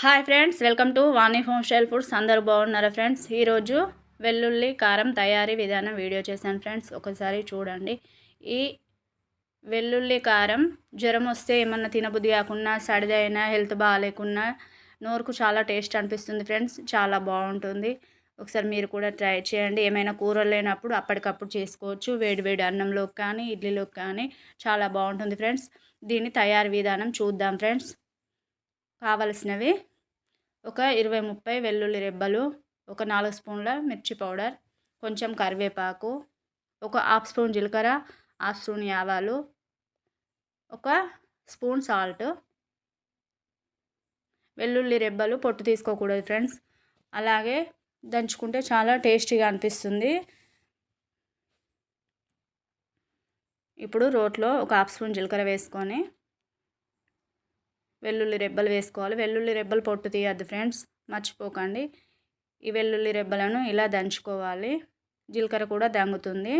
Hi friends welcome to Vani home style foods. అందరూ బాగున్నారా friends? ఈరోజు వెల్లుల్లి కారం తయారీ విధానం వీడియో చేశాను ఫ్రెండ్స్. ఒకసారి చూడండి. ఈ వెల్లుల్లి కారం జ్వరం వస్తే ఏమన్నా తినబుద్ధి కాకుండా సడిదైనా హెల్త్ బాగాలేకున్నా నోరుకు చాలా టేస్ట్ అనిపిస్తుంది ఫ్రెండ్స్. చాలా బాగుంటుంది. ఒకసారి మీరు కూడా ట్రై చేయండి. ఏమైనా కూరలు లేనప్పుడు అప్పటికప్పుడు చేసుకోవచ్చు. వేడి వేడి అన్నంలోకి కానీ ఇడ్లీలోకి కానీ చాలా బాగుంటుంది ఫ్రెండ్స్. దీని తయారీ విధానం చూద్దాం ఫ్రెండ్స్. కావలసినవి ఒక ఇరవై ముప్పై వెల్లుల్లి రెబ్బలు ఒక నాలుగు స్పూన్ల మిర్చి పౌడర్ కొంచెం కరివేపాకు ఒక హాఫ్ స్పూన్ జీలకర్ర హాఫ్ స్పూన్ యావాలు ఒక స్పూన్ సాల్ట్. వెల్లుల్లి రెబ్బలు పొట్టు తీసుకోకూడదు ఫ్రెండ్స్. అలాగే దంచుకుంటే చాలా టేస్టీగా అనిపిస్తుంది. ఇప్పుడు రోట్లో ఒక హాఫ్ స్పూన్ జీలకర్ర వేసుకొని వెల్లుల్లి రెబ్బలు వేసుకోవాలి. వెల్లుల్లి రెబ్బలు పొట్టు తీయద్దు ఫ్రెండ్స్. మర్చిపోకండి. ఈ వెల్లుల్లి రెబ్బలను ఇలా దంచుకోవాలి. జీలకర్ర కూడా దంగుతుంది.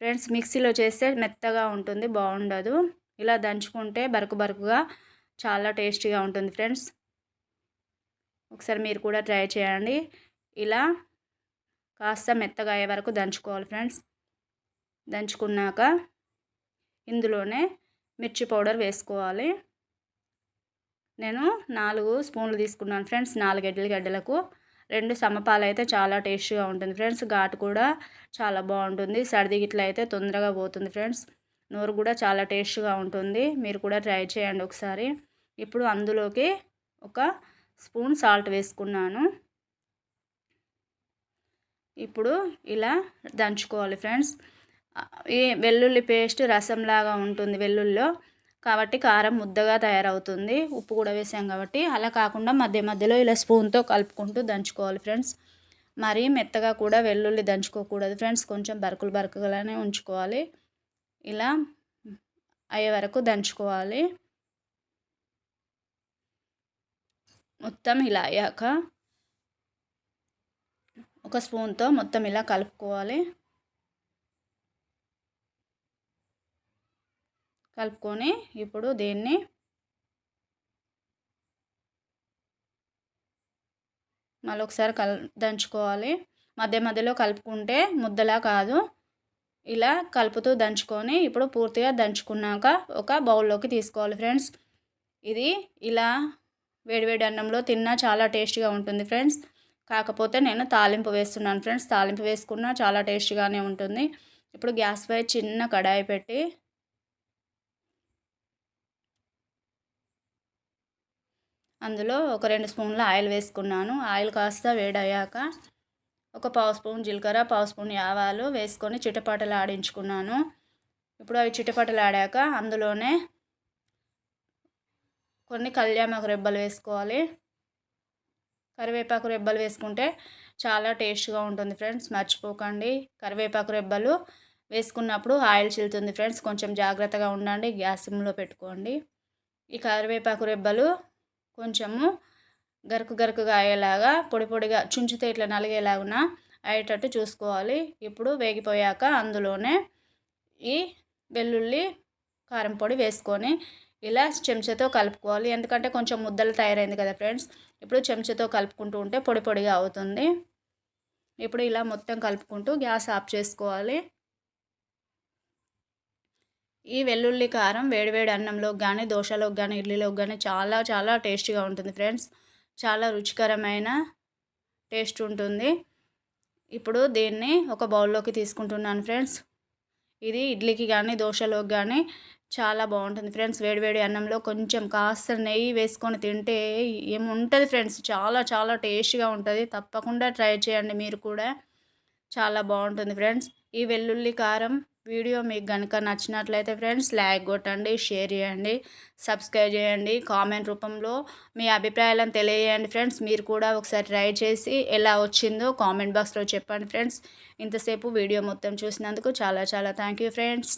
ఫ్రెండ్స్ మిక్సీలో చేస్తే మెత్తగా ఉంటుంది బాగుండదు. ఇలా దంచుకుంటే బరుకు బరుకుగా చాలా టేస్టీగా ఉంటుంది ఫ్రెండ్స్. ఒకసారి మీరు కూడా ట్రై చేయండి. ఇలా కాస్త మెత్తగా అయ్యే వరకు దంచుకోవాలి ఫ్రెండ్స్. దంచుకున్నాక ఇందులోనే మిర్చి పౌడర్ వేసుకోవాలి. నేను నాలుగు స్పూన్లు తీసుకున్నాను ఫ్రెండ్స్ నాలుగు ఎడ్ల గడ్డలకు. రెండు సమపాలు అయితే చాలా టేస్ట్గా ఉంటుంది ఫ్రెండ్స్ ఘాటు కూడా చాలా బాగుంటుంది. సర్ది గిట్ల అయితే తొందరగా పోతుంది ఫ్రెండ్స్ నోరు కూడా చాలా టేస్ట్గా ఉంటుంది. మీరు కూడా ట్రై చేయండి ఒకసారి. ఇప్పుడు అందులోకి ఒక స్పూన్ సాల్ట్ వేసుకున్నాను. ఇప్పుడు ఇలా దంచుకోవాలి ఫ్రెండ్స్. ఈ వెల్లుల్లి పేస్ట్ రసంలాగా ఉంటుంది వెల్లుల్లో. కాబట్టి కారం ముద్దగా తయారవుతుంది. ఉప్పు కూడా వేసాం కాబట్టి అలా కాకుండా మధ్య మధ్యలో ఇలా స్పూన్తో కలుపుకుంటూ దంచుకోవాలి ఫ్రెండ్స్. మరీ మెత్తగా కూడా వెల్లుల్లి దంచుకోకూడదు ఫ్రెండ్స్. కొంచెం బరుకులు బరుకుగానే ఉంచుకోవాలి. ఇలా అయ్యే వరకు దంచుకోవాలి. మొత్తం ఇలా అయ్యాక ఒక స్పూన్తో మొత్తం ఇలా కలుపుకోవాలి. కలుపుకొని ఇప్పుడు దీన్ని మళ్ళీ ఒకసారి కల్ దంచుకోవాలి. మధ్య మధ్యలో కలుపుకుంటే ముద్దలా కాదు. ఇలా కలుపుతూ దంచుకొని ఇప్పుడు పూర్తిగా దంచుకున్నాక ఒక బౌల్లోకి తీసుకోవాలి ఫ్రెండ్స్. ఇది ఇలా వేడివేడి అన్నంలో తిన్నా చాలా టేస్టీగా ఉంటుంది ఫ్రెండ్స్. కాకపోతే నేను తాలింపు వేస్తున్నాను ఫ్రెండ్స్. తాలింపు వేసుకున్నా చాలా టేస్టీగానే ఉంటుంది. ఇప్పుడు గ్యాస్ పై చిన్న కడాయి పెట్టి అందులో ఒక రెండు స్పూన్ల ఆయిల్ వేసుకున్నాను. ఆయిల్ కాస్త వేడయ్యాక ఒక పావు స్పూన్ జీలకర్ర పావు స్పూన్ ఆవాలు వేసుకొని చిటపాటలు ఆడించుకున్నాను. ఇప్పుడు అవి చిటపాటలు ఆడాక అందులోనే కొన్ని కళ్యామాకు రెబ్బలు వేసుకోవాలి. కరివేపాకు రెబ్బలు వేసుకుంటే చాలా టేస్ట్గా ఉంటుంది ఫ్రెండ్స్. మర్చిపోకండి. కరివేపాకు రెబ్బలు వేసుకున్నప్పుడు ఆయిల్ చిల్లుతుంది ఫ్రెండ్స్. కొంచెం జాగ్రత్తగా ఉండండి. గ్యాస్ సిమ్లో పెట్టుకోండి. ఈ కరివేపాకు రెబ్బలు కొంచెము గరుకు గరుకుగా అయ్యేలాగా పొడి పొడిగా చుంచితే ఇట్లా నలిగేలాగున అయ్యేటట్టు చూసుకోవాలి. ఇప్పుడు వేగిపోయాక అందులోనే ఈ వెల్లుల్లి కారం పొడి వేసుకొని ఇలా చెంచాతో కలుపుకోవాలి. ఎందుకంటే కొంచెం ముద్దలు తయారైంది కదా ఫ్రెండ్స్. ఇప్పుడు చెంచాతో కలుపుకుంటూ ఉంటే పొడి పొడిగా అవుతుంది. ఇప్పుడు ఇలా మొత్తం కలుపుకుంటూ గ్యాస్ ఆఫ్ చేసుకోవాలి. ఈ వెల్లుల్లి కారం వేడివేడి అన్నంలోకి కానీ దోశలోకి కానీ ఇడ్లీలోకి కానీ చాలా చాలా టేస్టీగా ఉంటుంది ఫ్రెండ్స్. చాలా రుచికరమైన టేస్ట్ ఉంటుంది. ఇప్పుడు దీన్ని ఒక బౌల్లోకి తీసుకుంటున్నాను ఫ్రెండ్స్. ఇది ఇడ్లీకి కానీ దోశలోకి కానీ చాలా బాగుంటుంది ఫ్రెండ్స్. వేడివేడి అన్నంలో కొంచెం కాస్త నెయ్యి వేసుకొని తింటే ఏముంటుంది ఫ్రెండ్స్. చాలా చాలా టేస్ట్గా ఉంటుంది. తప్పకుండా ట్రై చేయండి మీరు కూడా. చాలా బాగుంటుంది ఫ్రెండ్స్. ఈ వెల్లుల్లి కారం వీడియో మీకు కనుక నచ్చినట్లయితే ఫ్రెండ్స్ లైక్ కొట్టండి షేర్ చేయండి సబ్స్క్రైబ్ చేయండి కామెంట్ రూపంలో మీ అభిప్రాయాలను తెలియజేయండి ఫ్రెండ్స్. మీరు కూడా ఒకసారి ట్రై చేసి ఎలా వచ్చిందో కామెంట్ బాక్స్లో చెప్పండి ఫ్రెండ్స్. ఇంతసేపు వీడియో మొత్తం చూసినందుకు చాలా చాలా థ్యాంక్ ఫ్రెండ్స్.